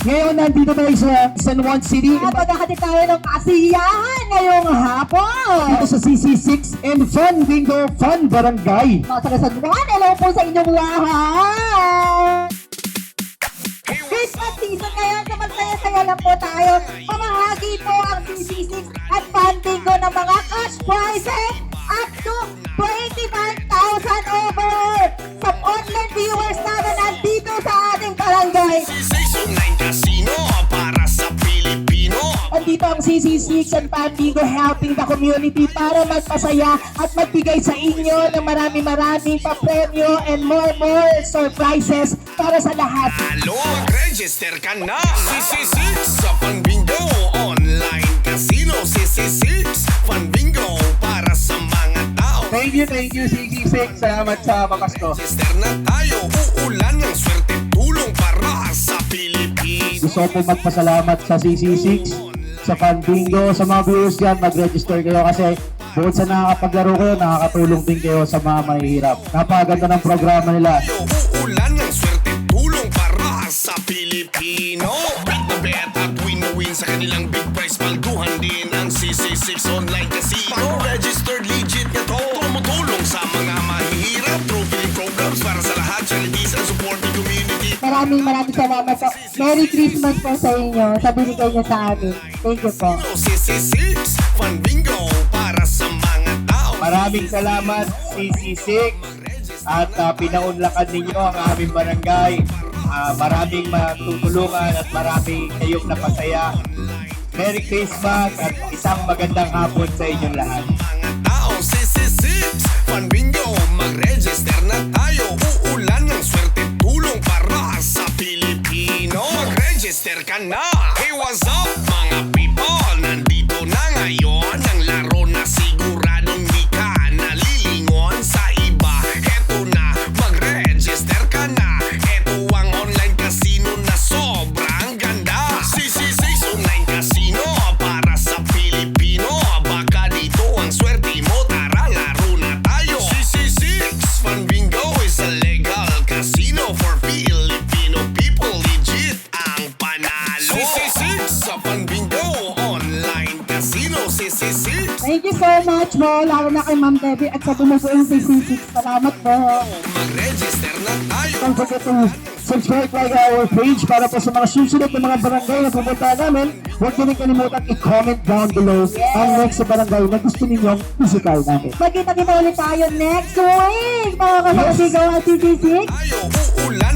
Ngayon, nandito tayo sa San Juan City. At magkakati tayo ng kasiyahan ngayong hapon. Dito sa CC6 and Fun Bingo Fun Barangay. Mga taga San Juan, hello po sa inyong lahat. Christmas season ngayon, so magsaya-saya lang po tayo. Pamahagi po ang CC6 at funding ko ng mga cash prizes up to 25,000 over. Sa online viewers natin nandito sa ating barangay. Ang CC6 and Fun Bingo helping the community para magpasaya at magbigay sa inyo ng marami-maraming pa-premyo and more more surprises para sa lahat. Halo, mag-register ka na. CC6 sa Panbingo Online Casino. CC6 Panbingo para sa mga tao. Thank you, thank you, CC6. Salamat sa bakas ko. Register na tayo. Uulan ng swerte Tulong para sa Pilipinas. Gusto ko magpasalamat sa CC6, sa Fanbingo, sa mga viewers dyan, mag-register kayo kasi bukod sa nakakapaglaro kayo, nakakatulong din kayo sa mga mahihirap. Napakaganda ng programa nila. Uulan ng swerte Tulong para sa Pilipino Bet na bet at win na win Sa kanilang big prize Palduhan din ang CC6 Online Casino Registered legit Maraming maraming salamat po. Merry Christmas po sa inyo sa binigay niyo sa amin. Thank you po. CC6 Fun Bingo Para sa mga tao Maraming salamat CC6 at uh, pinaunlakan ninyo ang aming barangay. Ah, maraming matutulungan at maraming kayong napasaya. Merry Christmas at isang magandang hapon sa inyong lahat. Mag-register CC6 Thank you so much po, lalo na kay Ma'am Debbie at sa bumubuong CC6. Salamat po. Mag-register na tayo Don't forget to subscribe like our page para po sa mga susunod na mga barangay na pupunta namin. Huwag niyo rin kalimutan i-comment down below ang next sa barangay na gusto ninyong physical namin. Magkita-kita ulit tayo next week, mga kasakasigaw at CC6. tayo Uulan